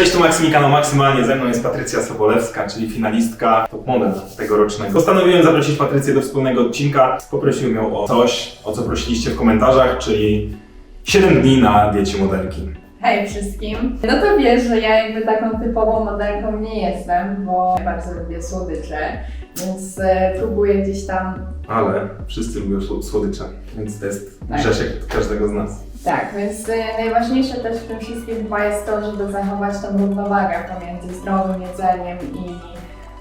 Cześć, tu Maksymika, no maksymalnie ze mną jest Patrycja Sobolewska, czyli finalistka Top Model tegorocznego. Postanowiłem zaprosić Patrycję do wspólnego odcinka. Poprosiłem ją o coś, o co prosiliście w komentarzach, czyli 7 dni na diecie modelki. Hej wszystkim. No to wiesz, że ja jakby taką typową modelką nie jestem, bo bardzo lubię słodycze, więc e, próbuję gdzieś tam, Ale wszyscy lubią sło- słodycze, więc to jest Tak. grzeszek każdego z nas. Tak, więc e, najważniejsze też w tym wszystkim chyba jest to, żeby zachować tą równowagę pomiędzy zdrowym jedzeniem i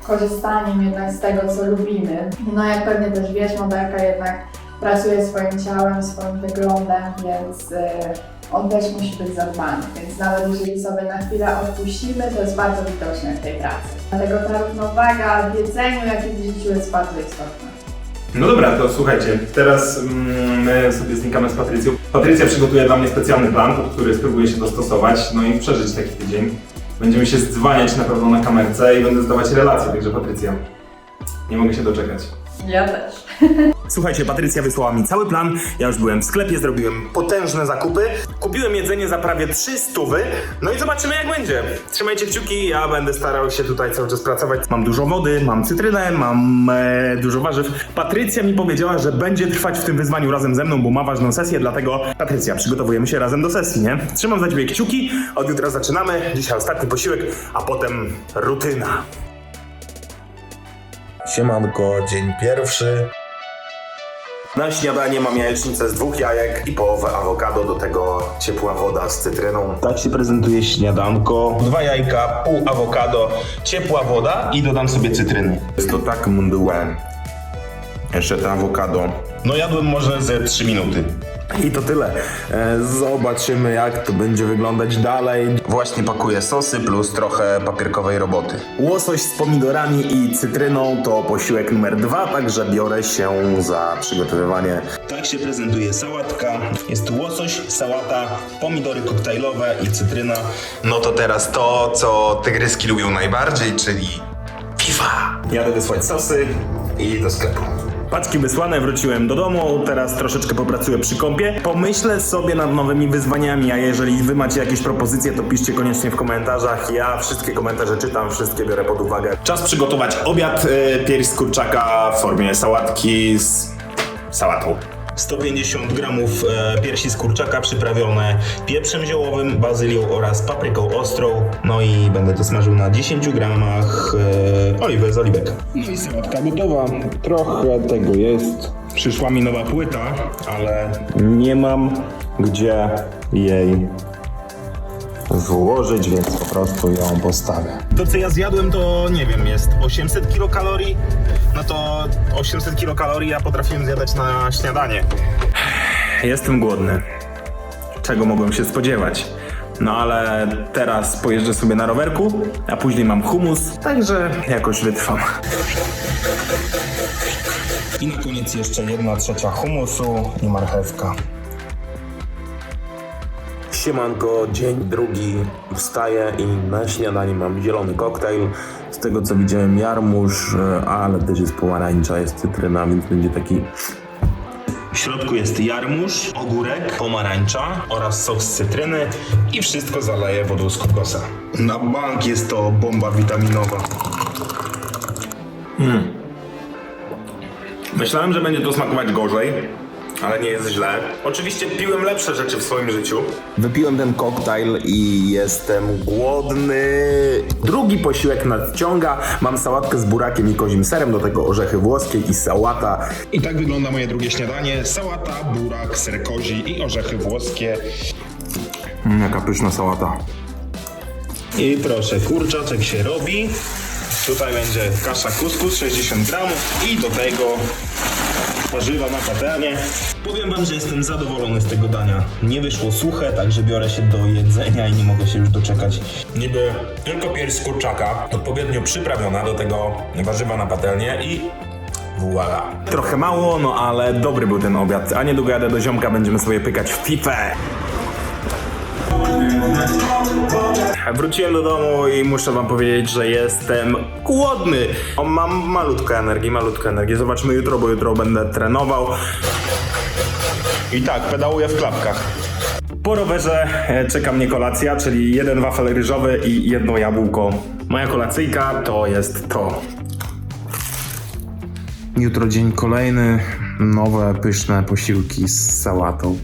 korzystaniem jednak z tego, co lubimy. No jak pewnie też wiesz, modelka jednak pracuje swoim ciałem, swoim wyglądem, więc e, on też musi być zadbany. Więc nawet jeżeli sobie na chwilę odpuścimy, to jest bardzo widoczne w tej pracy. Dlatego ta równowaga w jedzeniu, jak i w życiu jest bardzo istotna. No dobra, to słuchajcie, teraz mm, my sobie znikamy z Patrycją. Patrycja przygotuje dla mnie specjalny plan, pod który spróbuję się dostosować, no i przeżyć taki tydzień. Będziemy się dzwaniać na pewno na kamerce i będę zdawać relacje, także Patrycja, nie mogę się doczekać. Ja też. Słuchajcie, Patrycja wysłała mi cały plan. Ja już byłem w sklepie, zrobiłem potężne zakupy. Kupiłem jedzenie za prawie 300, no i zobaczymy jak będzie. Trzymajcie kciuki, ja będę starał się tutaj cały czas pracować. Mam dużo wody, mam cytrynę, mam e, dużo warzyw. Patrycja mi powiedziała, że będzie trwać w tym wyzwaniu razem ze mną, bo ma ważną sesję, dlatego Patrycja, przygotowujemy się razem do sesji, nie? Trzymam za ciebie kciuki, od jutra zaczynamy. Dzisiaj ostatni posiłek, a potem rutyna. Siemanko, dzień pierwszy. Na śniadanie mam jajecznicę z dwóch jajek i połowę awokado, do tego ciepła woda z cytryną. Tak się prezentuje śniadanko. Dwa jajka, pół awokado, ciepła woda i dodam sobie cytryny. Jest to tak mdłe. Jeszcze to awokado. No jadłem może ze 3 minuty. I to tyle. E, Zobaczymy jak to będzie wyglądać dalej. Właśnie pakuję sosy plus trochę papierkowej roboty. Łosoś z pomidorami i cytryną to posiłek numer dwa, także biorę się za przygotowywanie. Tak się prezentuje sałatka. Jest łosoś, sałata, pomidory koktajlowe i cytryna. No to teraz to, co tygryski lubią najbardziej, czyli piwa. Jadę wysłać sosy. I do sklepu. Paczki wysłane, wróciłem do domu, teraz troszeczkę popracuję przy kąpie. Pomyślę sobie nad nowymi wyzwaniami, a jeżeli wy macie jakieś propozycje, to piszcie koniecznie w komentarzach. Ja wszystkie komentarze czytam, wszystkie biorę pod uwagę. Czas przygotować obiad, y, pierś z kurczaka w formie sałatki z sałatą. 150 gramów e, piersi z kurczaka przyprawione pieprzem ziołowym, bazylią oraz papryką ostrą. No i będę to smażył na 10 gramach e, oliwy z oliwek. No i sałatka gotowa. Trochę tego jest. Przyszła mi nowa płyta, ale nie mam gdzie jej Złożyć, więc prostu ją postawię. To co ja zjadłem to nie wiem, jest 800 kilokalorii. No to 800 kilokalorii ja potrafiłem zjadać na śniadanie. Jestem głodny. Czego mogłem się spodziewać? No ale teraz pojeżdżę sobie na rowerku, a później mam humus, także jakoś wytrwam. I na koniec jeszcze jedna trzecia humusu i marchewka. Siemanko, dzień drugi, wstaję i na śniadanie mam zielony koktajl. Z tego co widziałem jarmuż, e, ale też jest pomarańcza, jest cytryna, więc będzie taki... W środku jest jarmuż, ogórek, pomarańcza oraz sok z cytryny i wszystko zaleję wodą z kokosa. Na bank jest to bomba witaminowa. Myślałem, że będzie to smakować gorzej, ale nie jest źle. Oczywiście piłem lepsze rzeczy w swoim życiu. Wypiłem ten koktajl i jestem głodny. Drugi posiłek nadciąga. Mam sałatkę z burakiem i kozim serem, do tego orzechy włoskie i sałata. I tak wygląda moje drugie śniadanie. Sałata, burak, ser kozi i orzechy włoskie. Mm, jaka pyszna sałata. I proszę, kurczaczek się robi. Tutaj będzie kasza kuskus 60 gramów i do tego warzywa na patelnię. Powiem wam, że jestem zadowolony z tego dania. Nie wyszło suche, także biorę się do jedzenia i nie mogę się już doczekać. Niby tylko pierś z kurczaka, odpowiednio przyprawiona, do tego warzywa na patelnię i Voila. Trochę mało, no ale dobry był ten obiad. A niedługo jadę do ziomka, będziemy sobie pykać w FIFA. Wróciłem do domu i muszę wam powiedzieć, że jestem głodny. O, Mam malutko energii, malutko energii. Zobaczmy jutro, bo jutro będę trenował. I tak, pedałuję w klapkach. Po rowerze e, czeka mnie kolacja, czyli jeden wafel ryżowy i jedno jabłko. Moja kolacyjka to jest to. Jutro dzień kolejny, nowe pyszne posiłki z sałatą.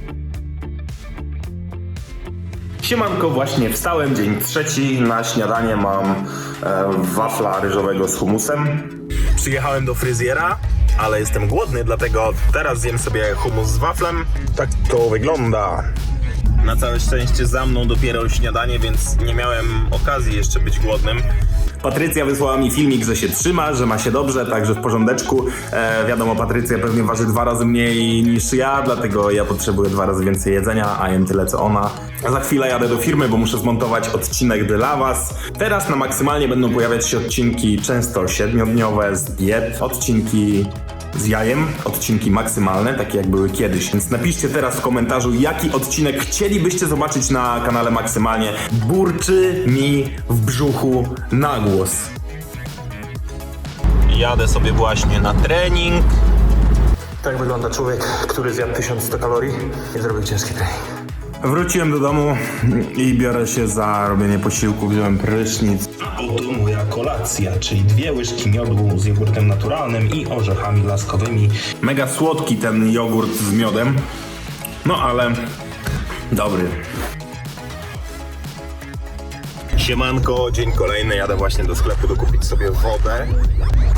Siemanko, właśnie wstałem, dzień trzeci. Na śniadanie mam e, wafla ryżowego z humusem. Przyjechałem do fryzjera, ale jestem głodny, dlatego teraz zjem sobie humus z waflem. Tak to wygląda. Na całe szczęście za mną dopiero śniadanie, więc nie miałem okazji jeszcze być głodnym. Patrycja wysłała mi filmik, że się trzyma, że ma się dobrze, także w porządeczku. E, wiadomo, Patrycja pewnie waży dwa razy mniej niż ja, dlatego ja potrzebuję dwa razy więcej jedzenia, a jem tyle co ona. Za chwilę jadę do firmy, bo muszę zmontować odcinek dla was. Teraz na maksymalnie będą pojawiać się odcinki często siedmiodniowe z diet, odcinki z jajem, odcinki maksymalne, takie jak były kiedyś. Więc napiszcie teraz w komentarzu, jaki odcinek chcielibyście zobaczyć na kanale Maksymalnie. Burczy mi w brzuchu na głos. Jadę sobie właśnie na trening. Tak wygląda człowiek, który zjadł 1100 kalorii i zrobił ciężki trening. Wróciłem do domu i biorę się za robienie posiłku. Wziąłem prysznic. Oto moja kolacja, czyli dwie łyżki miodu z jogurtem naturalnym i orzechami laskowymi. Mega słodki ten jogurt z miodem. No ale dobry. Siemanko, dzień kolejny, jadę właśnie do sklepu dokupić sobie wodę.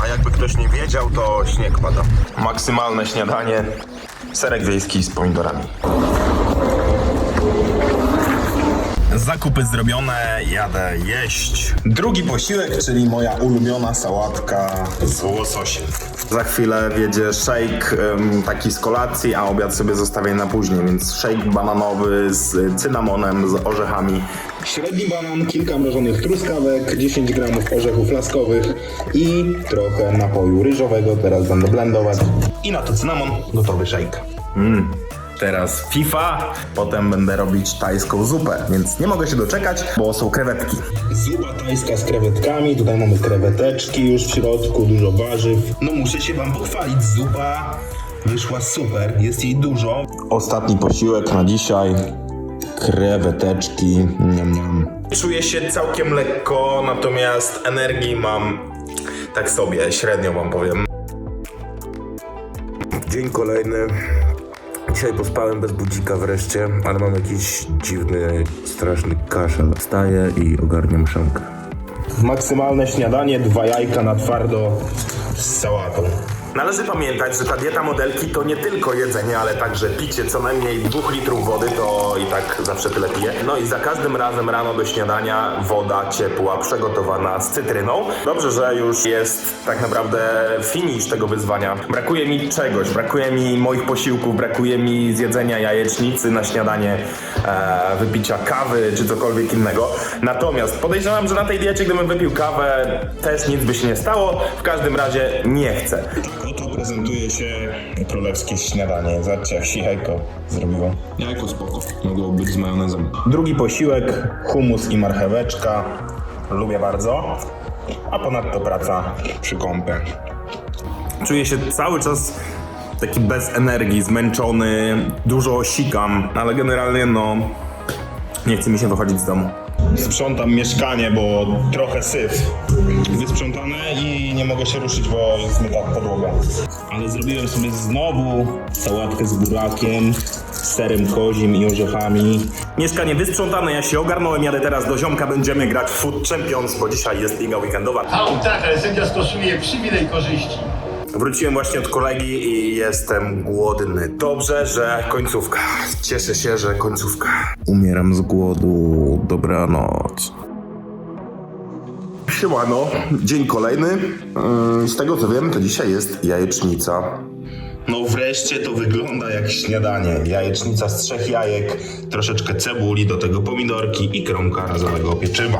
A jakby ktoś nie wiedział, to śnieg pada. Maksymalne śniadanie, serek wiejski z pomidorami. Zakupy zrobione, jadę jeść. Drugi posiłek, czyli moja ulubiona sałatka z łososiem. Za chwilę wiedzie shake taki z kolacji, a obiad sobie zostawię na później, więc shake bananowy z cynamonem, z orzechami. Średni banan, kilka mrożonych truskawek, 10 gramów orzechów laskowych i trochę napoju ryżowego. Teraz będę blendować. I na to cynamon, gotowy shake. Mm. Teraz FIFA, potem będę robić tajską zupę, więc nie mogę się doczekać, bo są krewetki. Zupa tajska z krewetkami, tutaj mamy kreweteczki już w środku, dużo warzyw. No muszę się wam pochwalić, zupa wyszła super, jest jej dużo. Ostatni posiłek na dzisiaj, kreweteczki, niam, niam. Czuję się całkiem lekko, natomiast energii mam tak sobie, średnio wam powiem. Dzień kolejny. Dzisiaj pospałem bez budzika wreszcie, ale mam jakiś dziwny, straszny kaszel. Wstaję i ogarniam szamkę. Maksymalne śniadanie, dwa jajka na twardo z sałatą. Należy pamiętać, że ta dieta modelki to nie tylko jedzenie, ale także picie co najmniej 2 litrów wody, to i tak zawsze tyle piję. No i za każdym razem rano do śniadania woda ciepła, przygotowana z cytryną. Dobrze, że już jest tak naprawdę finisz tego wyzwania. Brakuje mi czegoś, brakuje mi moich posiłków, brakuje mi zjedzenia jajecznicy na śniadanie, e, wypicia kawy czy cokolwiek innego. Natomiast podejrzewam, że na tej diecie, gdybym wypił kawę, też nic by się nie stało. W każdym razie nie chcę. Prezentuje się królewskie śniadanie. Zobaczcie, jak się jajko zrobiło. Jajko spoko. Mogło być z majonezem. Drugi posiłek, humus i marcheweczka. Lubię bardzo. A ponadto praca przy kąpie. Czuję się cały czas taki bez energii, zmęczony, dużo sikam, ale generalnie no nie chce mi się wychodzić z domu. Sprzątam mieszkanie, bo trochę syf. Wysprzątane i nie mogę się ruszyć, bo zmyta podłoga. Ale zrobiłem sobie znowu sałatkę z burakiem, z serem kozim i orzechami. Mieszkanie wysprzątane, ja się ogarnąłem, jadę teraz do ziomka, będziemy grać w Food Champions, bo dzisiaj jest liga weekendowa. A, tak, ale sędzia stosuje przywilej korzyści. Wróciłem właśnie od kolegi i jestem głodny. Dobrze, że końcówka. Cieszę się, że końcówka. Umieram z głodu. Dobranoc. Siemano, dzień kolejny. Yy, Z tego co wiem, to dzisiaj jest jajecznica. No wreszcie to wygląda jak śniadanie. Jajecznica z trzech jajek, troszeczkę cebuli, do tego pomidorki i kromka razowego pieczywa.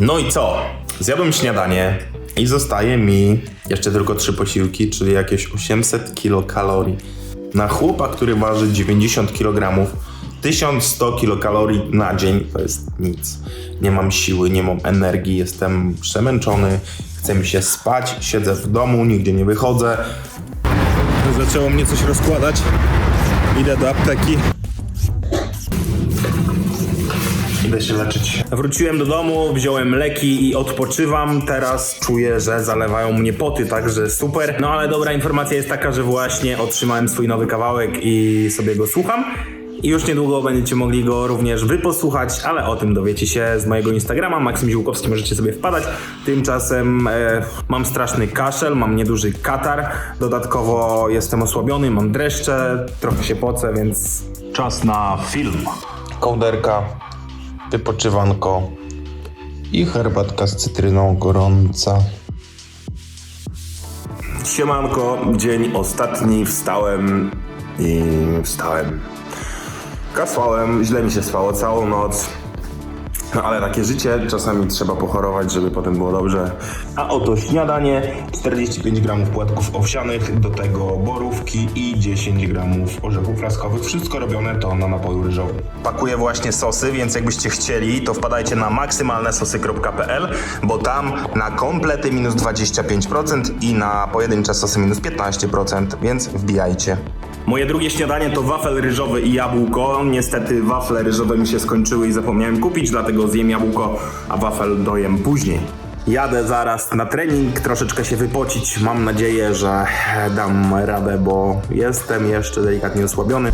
No i co? Zjadłem śniadanie i zostaje mi jeszcze tylko trzy posiłki, czyli jakieś 800 kilokalorii. Na chłopa, który waży 90 kg, 1100 kilokalorii na dzień to jest nic. Nie mam siły, nie mam energii, jestem przemęczony, chce mi się spać, siedzę w domu, nigdzie nie wychodzę. Zaczęło mnie coś rozkładać. Idę do apteki. Idę się leczyć. Wróciłem do domu, wziąłem leki i odpoczywam. Teraz czuję, że zalewają mnie poty, także super. No ale dobra informacja jest taka, że właśnie otrzymałem swój nowy kawałek i sobie go słucham. I już niedługo będziecie mogli go również wyposłuchać, ale o tym dowiecie się z mojego Instagrama. Maksym Ziółkowski możecie sobie wpadać. Tymczasem e, mam straszny kaszel, mam nieduży katar. Dodatkowo jestem osłabiony, mam dreszcze, trochę się pocę, więc czas na film. Kołderka, wypoczywanko i herbatka z cytryną gorąca. Siemanko, dzień ostatni, wstałem i wstałem. Kasłałem, źle mi się spało całą noc. No ale takie życie, czasami trzeba pochorować, żeby potem było dobrze. A oto śniadanie, 45 gramów płatków owsianych, do tego borówki i 10 gramów orzechów fraskowych. Wszystko robione to na napoju ryżowym. Pakuję właśnie sosy, więc jakbyście chcieli, to wpadajcie na maksymalnesosy.pl, bo tam na komplety minus 25% i na pojedyncze sosy minus 15%, więc wbijajcie. Moje drugie śniadanie to wafel ryżowy i jabłko. Niestety wafle ryżowe mi się skończyły i zapomniałem kupić, dlatego zjem jabłko, a wafel dojem później. Jadę zaraz na trening, troszeczkę się wypocić. Mam nadzieję, że dam radę, bo jestem jeszcze delikatnie osłabiony.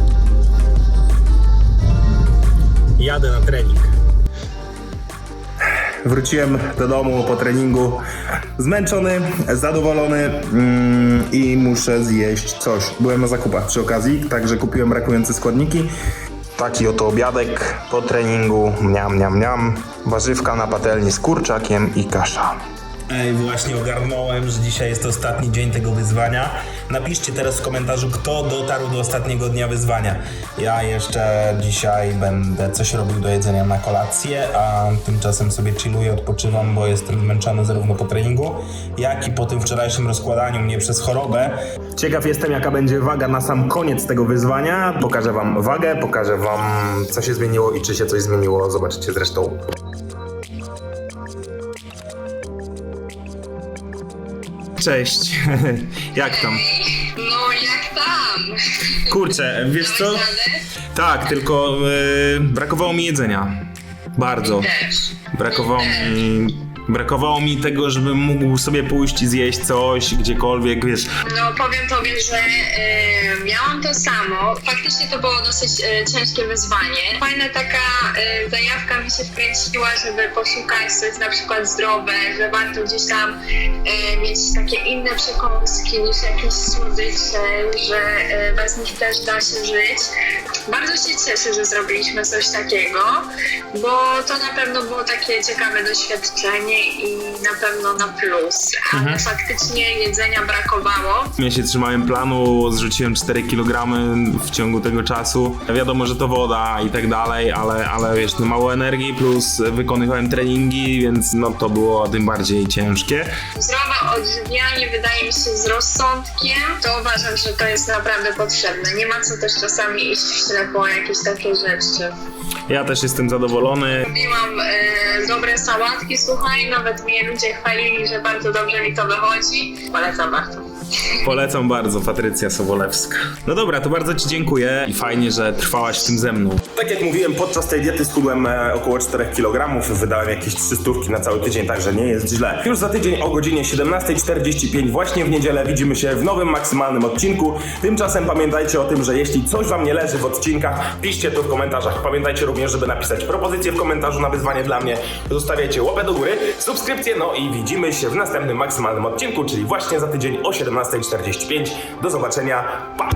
Jadę na trening. Wróciłem do domu po treningu zmęczony, zadowolony mm, i muszę zjeść coś. Byłem na zakupach przy okazji, także kupiłem brakujące składniki. Taki oto obiadek po treningu, miam, miam, miam. Warzywka na patelni z kurczakiem i kasza. Właśnie ogarnąłem, że dzisiaj jest ostatni dzień tego wyzwania. Napiszcie teraz w komentarzu, kto dotarł do ostatniego dnia wyzwania. Ja jeszcze dzisiaj będę coś robił do jedzenia na kolację, a tymczasem sobie chilluję, odpoczywam, bo jestem zmęczony zarówno po treningu, jak i po tym wczorajszym rozkładaniu mnie przez chorobę. Ciekaw jestem, jaka będzie waga na sam koniec tego wyzwania. Pokażę wam wagę, pokażę wam, co się zmieniło i czy się coś zmieniło. Zobaczycie zresztą. Cześć, jak tam? No jak tam? Kurczę, wiesz co? Tak, tylko yy, brakowało mi jedzenia. Bardzo. Brakowało mi, brakowało mi tego, żebym mógł sobie pójść i zjeść coś gdziekolwiek, wiesz. No powiem tobie, że e, miałam to samo. Faktycznie to było dosyć e, ciężkie wyzwanie. Fajna taka e, zajawka mi się wkręciła, żeby poszukać co jest na przykład zdrowe, że warto gdzieś tam e, mieć takie inne przekąski niż jakieś słodycze, że bez nich też da się żyć. Bardzo się cieszę, że zrobiliśmy coś takiego, bo to na pewno było takie ciekawe doświadczenie i na pewno na plus. Ale faktycznie jedzenia brakowało. Ja się trzymałem planu, zrzuciłem 4 kg w ciągu tego czasu. Wiadomo, że to woda i tak dalej, ale, ale wiesz, no mało energii, plus wykonywałem treningi, więc no to było tym bardziej ciężkie. Zdrowe odżywianie wydaje mi się z rozsądkiem, to uważam, że to jest naprawdę potrzebne. Nie ma co też czasami iść w ślepo o jakieś takie rzeczy. Ja też jestem zadowolony. Robiłam e, dobre sałatki, słuchaj, nawet mnie ludzie chwalili, że bardzo dobrze mi to wychodzi. Polecam bardzo. Polecam bardzo, Patrycja Sobolewska. No dobra, to bardzo Ci dziękuję i fajnie, że trwałaś w tym ze mną. Tak jak mówiłem, podczas tej diety schudłem e, około 4 kg, wydałem jakieś 300 na cały tydzień, także nie jest źle. Już za tydzień o godzinie 17.45 właśnie w niedzielę widzimy się w nowym maksymalnym odcinku. Tymczasem pamiętajcie o tym, że jeśli coś Wam nie leży w odcinkach, piszcie to w komentarzach. Pamiętajcie również, żeby napisać propozycję w komentarzu na wyzwanie dla mnie. Zostawiajcie łapę do góry, subskrypcję, no i widzimy się w następnym maksymalnym odcinku, czyli właśnie za tydzień o 17.45. Do zobaczenia, pa!